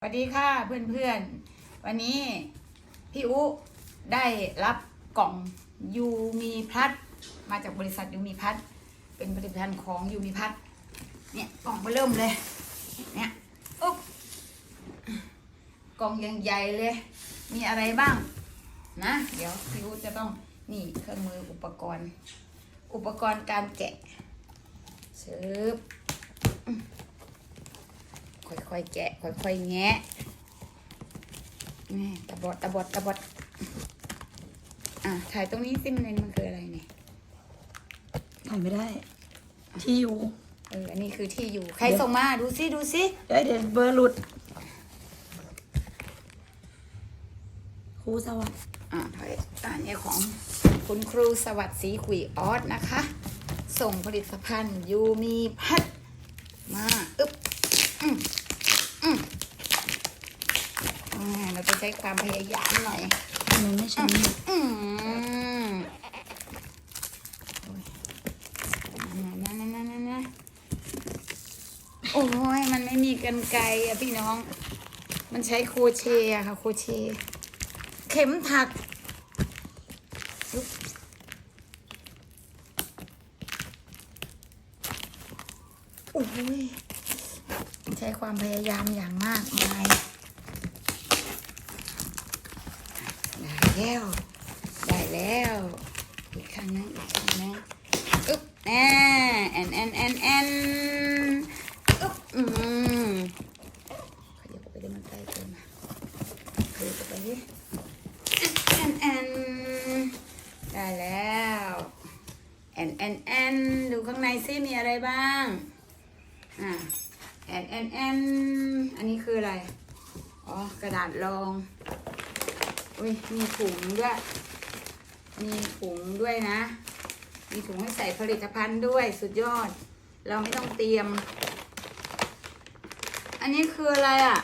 สวัสดีค่ะเพื่อนๆ วันนี้พี่อุได้รับกล่องยูมีพัทมาจากบริษัทยูมีพัทเป็นผลิตภัณฑ์ของยูมีพัทเนี่ยกล่องมาเริ่มเลยเนี่ยอุ๊บกล่องยังใหญ่เลย มีอะไรบ้างนะ เดี๋ยวพี่อุจะต้องนี่เครื่องมืออุปกรณ์ อุปกรณ์การแกะเชิบ ค่อยๆแกะ ค่อยๆแงะนี่ตะบดตะบดตะบดอะถ่ายตรงนี้ซิมเลนมันคืออะไรเนี่ยทำไม่ได้ ที่อยู่เอออันนี้คือที่อยู่ ใครส่งมาดูซิดูซิเดี๋ยวเดี๋ยวเบอร์หลุดครูสวัสดิ์อ่าถ่ายอ่าเนี่ยของคุณครูสวัสดิ์ศรีขุยออสนะคะ ส่งผลิตภัณฑ์ยูมีพัดมา อึ๊บอืมอืมอ่าเราจะ ใช้ความพยายามหน่อยมันไม่ใช่มีดอืมโอ้ยนะนะนะนะนะโอ้ยมันไม่มีกันไกรอะพี่น้อง มันใช้โครเชต์อะค่ะ โครเชต์เข็มถักอุ๊บโอ้ยใช้ความพยายามอย่างมากมาย ได้ แล้ว ได้แล้ว อีกครั้งนึงอีกครั้งนึงอึ๊บแน่แอนแอนแอนแอนอึ๊บอืมขยับไปได้มันใกล้เกินมาขยับไปดิแอนแอนได้แล้วแอนแอนแอนดูข้างในซิมีอะไรบ้างอ่าแอนแอนแอนอันนี้คืออะไร อ๋อ กระดาษรอง อุ้ยมีถุงด้วย มีถุงด้วยนะ มีถุงให้ใส่ผลิตภัณฑ์ด้วยสุดยอด เราไม่ต้องเตรียม อันนี้คืออะไรอะ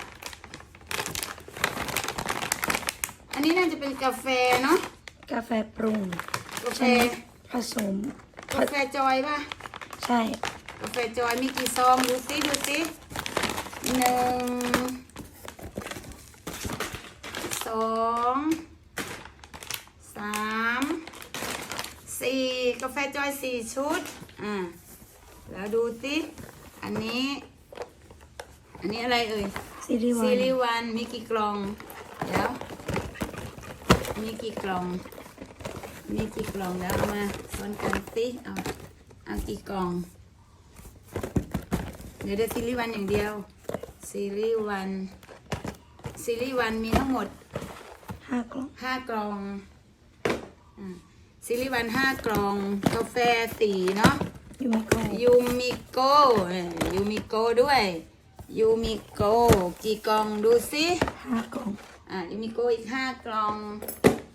อันนี้น่าจะเป็นกาแฟเนาะ กาแฟปรุงกาแฟ ใช่ไหมผสมกาแฟจอยป่ะ ใช่ กาแฟจอยมีกี่ซองดูซิดูซิหนึ่งส องสามสี่กาแฟจอยสี่ชุด อ่า แล้วดูสิอันนี้ อันนี้อะไรเอ่ยซีรีส์วัซีนรีส์วันมีกี่กล่องเดี๋ยวมีกี่กล่อง มีกี่กล่องแล้วเอามาซ้อนกันสิเอาเอากี่กล่อง เดี๋ยวเดี๋ยวซีรีส์วันอย่างเดียวซีรีส์วันซีรีส์วันมีทั้งหมด ห้ากล่องห้ากล่องอ่าซีรีส์วันห้ากล่อง กาแฟสี่เนาะยูมิโกยูมิโกเอ่อยูมิโกด้วยยูมิโกกี่กล่องดูสิห้ากล่องอ่ายูมิโกอีกห้ากล่อง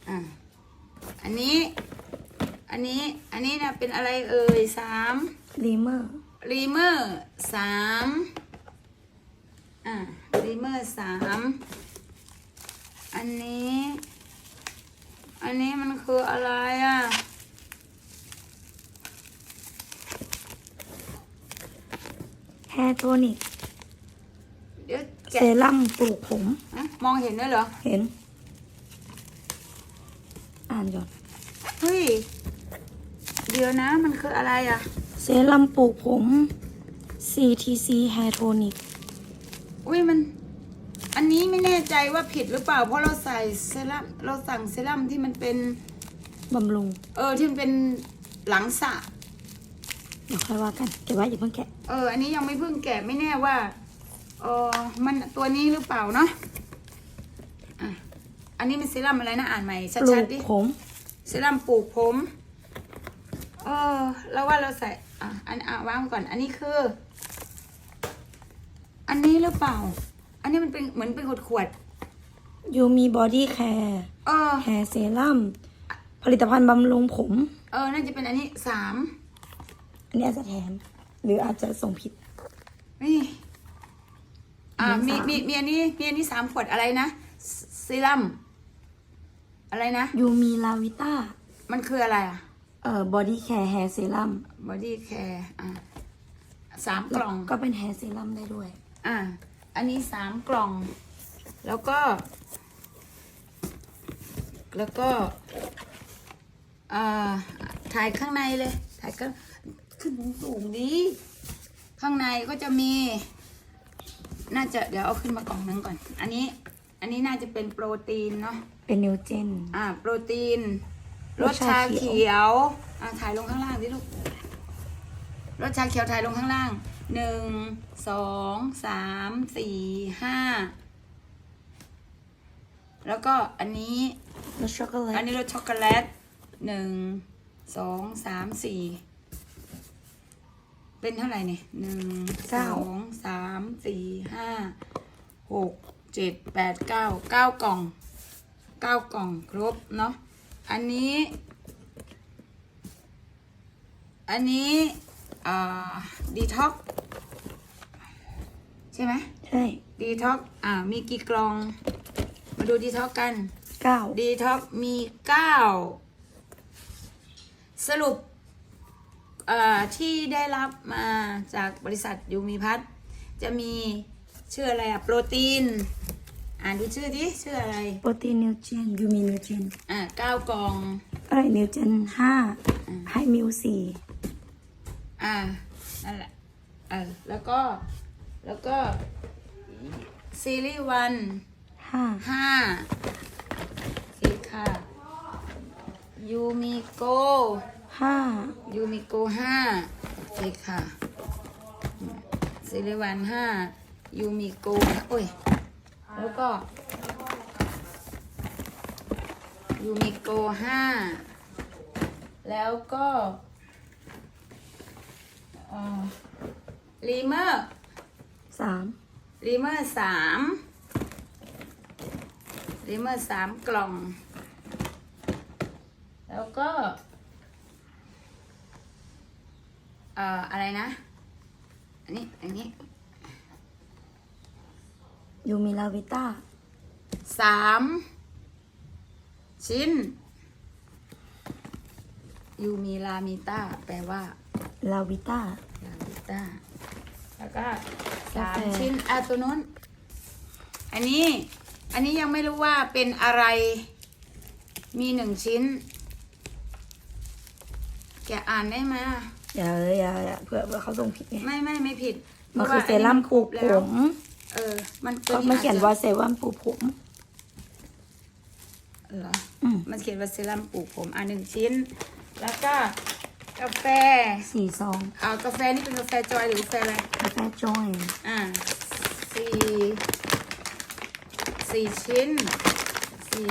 อ่าอันนี้ อันนี้อันนี้นะเป็นอะไรเอ่ยสามลีเมอร์รีเมอร์สามอ่ารีเมอร์สาม อันนี้ อันนี้มันคืออะไรอะ แฮร์โทนิกเดี๋ยวเซแกะรั่มปลูกผม อะมองเห็นด้วยเหรอ เห็น อ่านก่อน เฮ้ย เดี๋ยวนะมันคืออะไรอะ เซรั่มปลูกผม CTC Hair Tonic อุ้ยมัน อันนี้ไม่แน่ใจว่าผิดหรือเปล่า เพราะเราใส่เซรั่มเราสั่งเซรั่มที่มันเป็น บำรุงเออที่มันเป็นหลังสระเดี๋ยวค่อยว่ากันเก็บไว้อย่าเพิ่งแกะเออ อันนี้ยังไม่เพิ่งแกะไม่แน่ว่าเออมันตัวนี้หรือเปล่าเนาะอะอันนี้มันเซรั่มอะไรนะอ่านใหม่ปลูชัดกๆดิ ผม เซรั่มปลูกผม เออแล้วว่าเราใส่อะอันอะวางไว้ก่อน อันนี้คือ อันนี้หรือเปล่าอั นนี้มันเป็นเหมือนเป็นขวดขวดยูมีบอดี้แคร์ๆเออแฮร์เซรั่มผลิตภัณฑ์บำรุงผม เออ น่าจะเป็นอันนี้สาม อันนี้อาจจะแถม หรืออาจจะส่งผิด นี่ อ่าอันมีนี้สามมี มีอันนี้ มีอันนี้สามขวดอะไรนะเซเซรั่ม อะไรนะ ยูมีลาวิต้า มันคืออะไรอะ เอ่อ บอดี้แคร์แฮร์เซรั่ม บอดี้แคร์ อะสามกล่อง ก็เป็นแฮร์เซรั่มได้ด้วย อะ อันนี้สามกล่องอแล้วก็ แล้วก็อ่าถ่ายข้างในเลยถ่ายข้างขึ้นสูงๆดี ข้างในก็จะมี น่าจะเดี๋ยวเอาขึ้นมากล่องนึงก่อน อันนี้ อันนี้น่าจะเป็นโปรตีนเนาะเป็นนิวเจนอ่าโปรตีนรรสสชาชาเขีเขียยววอ่าถ่ายลงข้างล่างดิลูกรสชาเขียวถ่ายลงข้างล่าง หนึ่งสองสามสี่ห้าแล้วก็อันนี้รสช็อกโกแลอันตนี้รสช็อกโกแลตหนึ่งสองสามสี่เป็นเท่าไหร่เนี่ยหนึ่งสองสามสี่ห้าหกเจ็ดแปดเก้าเก้ากล่องเก้ากล่องครบเนาะอันนี้ อันนี้อ่าดีท็อกใช่ไหมใช่ดีท็อกอ่ามีกี่กล่อง มาดูดีท็อกกันเก้าดีท็อกมีเก้าสรุปเอ่อที่ได้รับมาจากบริษัทยูมีพัทจะมีชื่ออะไรอะโปรตีน อ่านดูชื่อดิชื่ออะไร โปรตีนนิวเจนยูมีนิวเจนอ่าเก้ากล่องอะไรนิวเจนห้าไฮมิวสี่อ่านั่นแหละเออแล้วก็ แล้วก็ซีรีส์วันห้าห้าสีค่ะยูมิโกห้ายูมิโกห้าโอเคค่ะซิลิวันห้ายูมิโกโอ้ย แล้วก็ยูมิโกห้าแล้วก็เอ่อลีเมอร์ สามลีเมอร์สามลีเมอร์สามกล่อง แล้วก็เอ่ออะไรนะ อันนี้ อันนี้ยูมีลาวิต้าสามชิ้นยูมีลามิต้าแปลว่าลาวิต้าลามิต้าแล้วก็ สามกาแฟชิ้นอะตัวนู้น อันนี้ อันนี้ยังไม่รู้ว่าเป็นอะไร มีหนึ่งชิ้น แกอ่านได้ไหมอะอย่าเลยอย่าอย่าเผื่อเผื่อเขาส่งผิดไงไม่ไม่ไม่ผิดมันพคือราะว่าเซรั่มปลูกอันผนี้นครบแล้วมเออ มันก็มันเขียนว่าเซรั่มปลูกผมเหรออืมมันเขียนว่าเซรั่มปลูกผมอะหนึ่งชิ้น แล้วก็กาแฟสี่ซองเอากาแฟนี่เป็นกาแฟจอยหรือกาแฟอะไรกา แฟจอยอ่าสี่สี่ชิ้นสี่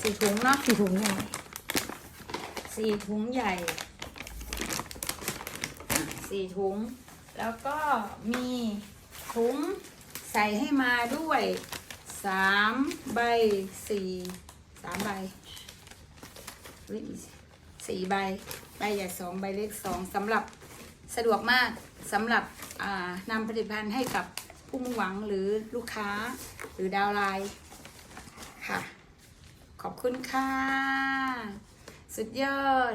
สี่ถุงเนาะสี่ถุงใหญ่สี่ถุงใหญ่อะสี่ถุง แล้วก็มีถุงใส่ให้มาด้วยสามใบสี่สามใบเฮ้ยสี่ใบ ใบใหญ่สองใบเล็กสองสำหรับ สะดวกมากสำหรับนำผลิตภัณฑ์ให้กับผู้มุ่งหวังหรือลูกค้าหรือดาวไลน์ค่ะ ขอบคุณค่ะ สุดยอด